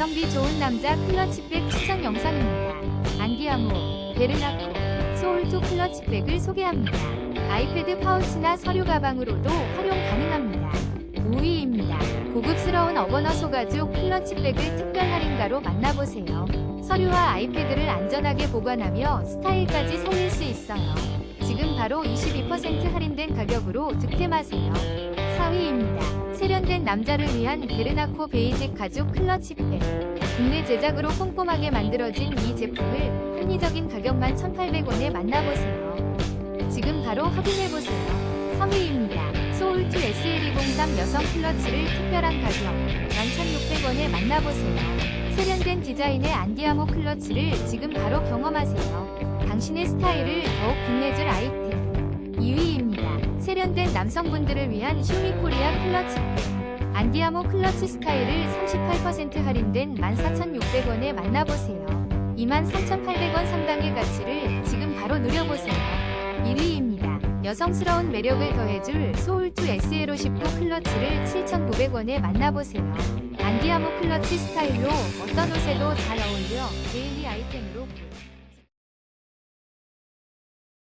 가성비 좋은 남자 클러치백 추천 영상입니다. 안디아모, 베르나코, 소울2 클러치백을 소개합니다. 아이패드 파우치나 서류 가방으로도 활용 가능합니다. 5위입니다. 고급스러운 어버너 소가죽 클러치백을 특별 할인가로 만나보세요. 서류와 아이패드를 안전하게 보관하며 스타일까지 살릴 수 있어요. 지금 바로 22% 할인된 가격으로 득템하세요. 4위입니다. 세련된 남자를 위한 베르나코 베이직 가죽 클러치백. 국내 제작으로 꼼꼼하게 만들어진 이 제품을 합리적인 가격만 1,800원에 만나보세요. 지금 바로 확인해보세요. 3위입니다. 소울2 SL203 여성 클러치를 특별한 가격 11,600원에 만나보세요. 세련된 디자인의 안디아모 클러치를 지금 바로 경험하세요. 당신의 스타일을 더욱 빛내줄 아이템. 2위입니다. 세련된 남성분들을 위한 쇼미코리아 클러치백. 안디아모 클러치 스타일을 38% 할인된 14,600원에 만나보세요. 23,800원 상당의 가치를 지금 바로 누려보세요. 1위입니다. 여성스러운 매력을 더해줄 소울2 SL59 클러치를 7,900원에 만나보세요. 안디아모 클러치 스타일로 어떤 옷에도 잘 어울려 데일리 아이템으로